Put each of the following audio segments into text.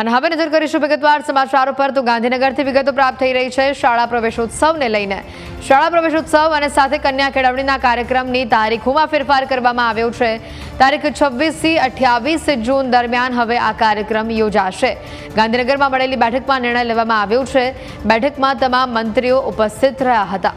અને હવે નજર કરીશું વિગતવાર સમાચારો પર. તો ગાંધીનગરથી વિગતો પ્રાપ્ત થઈ રહી છે શાળા પ્રવેશોત્સવને લઈને. શાળા પ્રવેશોત્સવ અને સાથે કન્યા કેળવણીના કાર્યક્રમની તારીખોમાં ફેરફાર કરવામાં આવ્યો છે. તારીખ છવ્વીસથી અઠ્યાવીસ જૂન દરમિયાન હવે આ કાર્યક્રમ યોજાશે. ગાંધીનગરમાં મળેલી બેઠકમાં નિર્ણય લેવામાં આવ્યો છે. બેઠકમાં તમામ મંત્રીઓ ઉપસ્થિત રહ્યા હતા.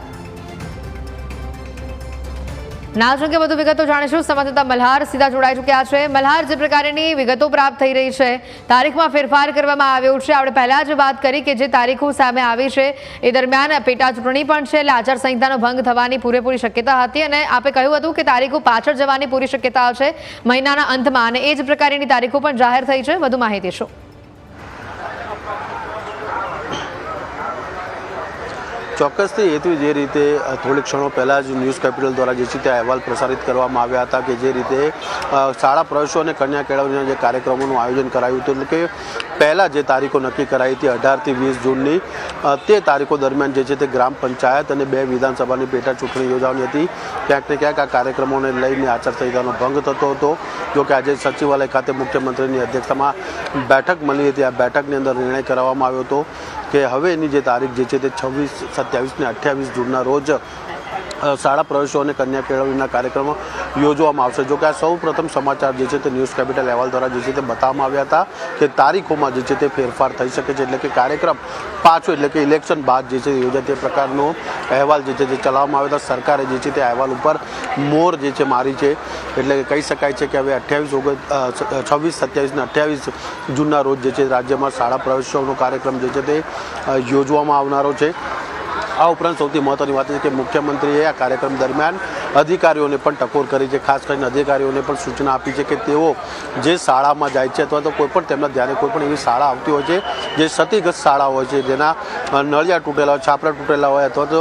ના અંગે વધુ વિગતો જાણીશું. સંવાદદાતા મલ્હાર સીધા જોડાઈ ચૂક્યા છે. મલ્હાર, જે પ્રકારની વિગતો પ્રાપ્ત થઈ રહી છે, તારીખમાં ફેરફાર કરવામાં આવ્યો છે. આપણે પહેલા જ વાત કરી કે જે તારીખો સામે આવી છે, એ દરમિયાન પેટા ચૂંટણી પણ છે. એટલે આચારસંહિતાનો ભંગ થવાની પૂરેપૂરી શક્યતા હતી અને આપે કહ્યું હતું કે તારીખો પાછળ જવાની પૂરી શક્યતા છે મહિનાના અંતમાં અને એ જ પ્રકારની તારીખો પણ જાહેર થઈ છે. વધુ માહિતી શું? ચોક્કસથી હેતુ જે રીતે થોડીક ક્ષણો પહેલાં જ ન્યૂઝ કેપિટલ દ્વારા જે છે તે અહેવાલ પ્રસારિત કરવામાં આવ્યા હતા કે જે રીતે શાળા પ્રવેશો અને કન્યા કેળવણીના જે કાર્યક્રમોનું આયોજન કરાયું હતું. કે પહેલાં જે તારીખો નક્કી કરાઈ હતી અઢારથી વીસ જૂનની તે તારીખો દરમિયાન જે છે તે ગ્રામ પંચાયત અને બે વિધાનસભાની પેટા ચૂંટણી યોજાવાની હતી. ક્યાંક ને ક્યાંક આ કાર્યક્રમોને લઈને આચારસંહિતાનો ભંગ થતો હતો, જો કે આજે સચિવાલય ખાતે મુખ્યમંત્રીની અધ્યક્ષતામાં બેઠક મળી હતી. આ બેઠકની અંદર નિર્ણય કરવામાં આવ્યો હતો. કે હવે એની જે તારીખ જે છે તે છવ્વીસ સત્યાવીસ ને અઠ્યાવીસ જૂનના રોજ શાળા પ્રવેશો અને કન્યા કેળવણીના કાર્યક્રમો યોજવામાં આવશે. જો કે આ સૌ સમાચાર જે છે તે ન્યૂઝ કેપિટલ અહેવાલ દ્વારા જે છે તે બતાવવામાં આવ્યા હતા કે તારીખોમાં જે છે તે ફેરફાર થઈ શકે છે. એટલે કે કાર્યક્રમ પાછો, એટલે કે ઇલેક્શન બાદ જે છે યોજાય તે પ્રકારનો અહેવાલ જે છે તે ચલાવવામાં આવ્યો હતા. સરકારે જે છે તે અહેવાલ ઉપર મોર જે છે મારી છે. એટલે કે કહી શકાય છે કે હવે અઠ્યાવીસ ઓગસ્ટ છવ્વીસ, સત્યાવીસ અને અઠ્યાવીસ જૂનના રોજ જે છે રાજ્યમાં શાળા પ્રવેશોનો કાર્યક્રમ જે છે તે યોજવામાં આવનારો છે. આ ઉપરાંત સૌથી મહત્વની વાત છે કે મુખ્યમંત્રીએ આ કાર્યક્રમ દરમિયાન અધિકારીઓને પણ ટકોર કરી છે. ખાસ કરીને અધિકારીઓને પણ સૂચના આપી છે કે તેઓ જે શાળામાં જાય છે અથવા તો કોઈપણ તેમના ધ્યાને કોઈપણ એવી શાળા આવતી હોય છે, જે ક્ષતિગ્રસ્ત શાળા હોય છે, જેના નળિયા તૂટેલા હોય, છાપરા તૂટેલા હોય અથવા તો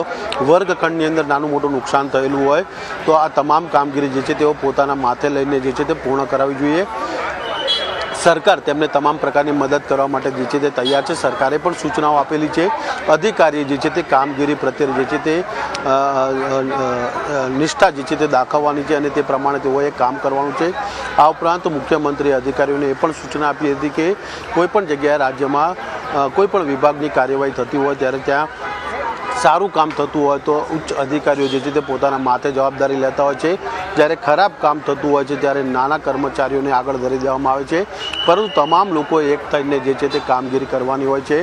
વર્ગખંડની અંદર નાનું મોટું નુકસાન થયેલું હોય, તો આ તમામ કામગીરી જે છે તેઓ પોતાના માથે લઈને જે છે તે પૂર્ણ કરાવવી જોઈએ. સરકાર તેમને તમામ પ્રકારની મદદ કરવા માટે જે છે તે તૈયાર છે. સરકારે પણ સૂચનાઓ આપેલી છે. અધિકારીએ જે છે તે કામગીરી પ્રત્યે જે છે તે નિષ્ઠા જે છે તે દાખવવાની છે અને તે પ્રમાણે તેઓએ કામ કરવાનું છે. આ ઉપરાંત મુખ્યમંત્રી અધિકારીઓને એ પણ સૂચના આપી હતી કે કોઈપણ જગ્યાએ રાજ્યમાં કોઈપણ વિભાગની કાર્યવાહી થતી હોય ત્યારે ત્યાં સારું કામ થતું હોય તો ઉચ્ચ અધિકારીઓ જે છે તે પોતાના માથે જવાબદારી લેતા હોય છે. જ્યારે ખરાબ કામ થતું હોય છે ત્યારે નાના કર્મચારીઓને આગળ ધરી દેવામાં આવે છે. પરંતુ તમામ લોકો એક થઈને જે છે તે કામગીરી કરવાની હોય છે.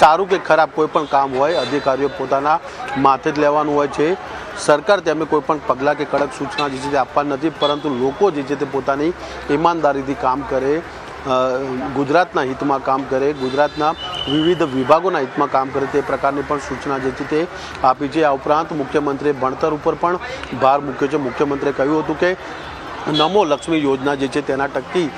સારું કે ખરાબ કોઈ પણ કામ હોય, અધિકારીઓ પોતાના માથે જ લેવાનું હોય છે. સરકાર તેમને કોઈ પણ પગલાં કે કડક સૂચના જે છે તે આપવા નથી, પરંતુ લોકો જે છે તે પોતાની ઈમાનદારીથી કામ કરે ગુજરાતના હિતમાં કામ કરે, ગુજરાતના વિવિધ વિભાગોના હિતમાં કામ કરે તે પ્રકારની પણ સૂચના જે છે તે આપી છે. આ ઉપરાંત મુખ્યમંત્રીએ ભણતર ઉપર પણ ભાર મૂક્યો છે. મુખ્યમંત્રીએ કહ્યું હતું કે નમો લક્ષ્મી યોજના જે છે તેના ટકી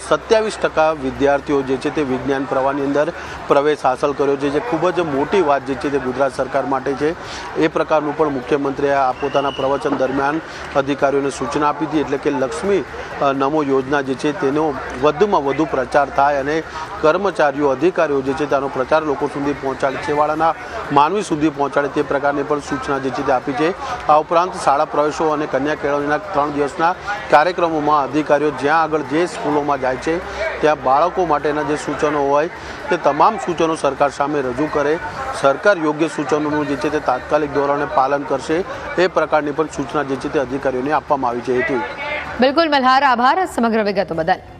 સત્યાવીસ ટકા વિદ્યાર્થીઓ જે છે તે વિજ્ઞાન પ્રવાહની અંદર પ્રવેશ હાંસલ કર્યો છે. જે ખૂબ જ મોટી વાત જે છે તે ગુજરાત સરકાર માટે છે. એ પ્રકારનું પણ મુખ્યમંત્રીએ આ પોતાના પ્રવચન દરમિયાન અધિકારીઓને સૂચના આપી હતી. એટલે કે લક્ષ્મી નમો યોજના જે છે તેનો વધુમાં વધુ પ્રચાર થાય અને કર્મચારીઓ, અધિકારીઓ જે છે તેનો પ્રચાર લોકો સુધી પહોંચાડે, છેવાડાના માનવી સુધી પહોંચાડે તે પ્રકારની પણ સૂચના જે છે તે આપી છે. આ ઉપરાંત શાળા પ્રવેશો અને કન્યા કેળવણીના ત્રણ દિવસના કાર્યક્રમોમાં અધિકારીઓ જ્યાં આગળ જે સ્કૂલોમાં જાય છે, ત્યાં બાળકો માટેના જે સૂચનો હોય, તે તમામ સૂચનો સરકાર સામે રજૂ કરે. સરકાર યોગ્ય સૂચનોનું જે છે તે તાત્કાલિક ધોરણે પાલન કરશે. એ પ્રકારની પણ સૂચના જે છે તે અધિકારીઓને આપવામાં આવી છે. હેતુ. બિલકુલ, મલ્હાર. આભાર. સમગ્ર વિગતો બદલ.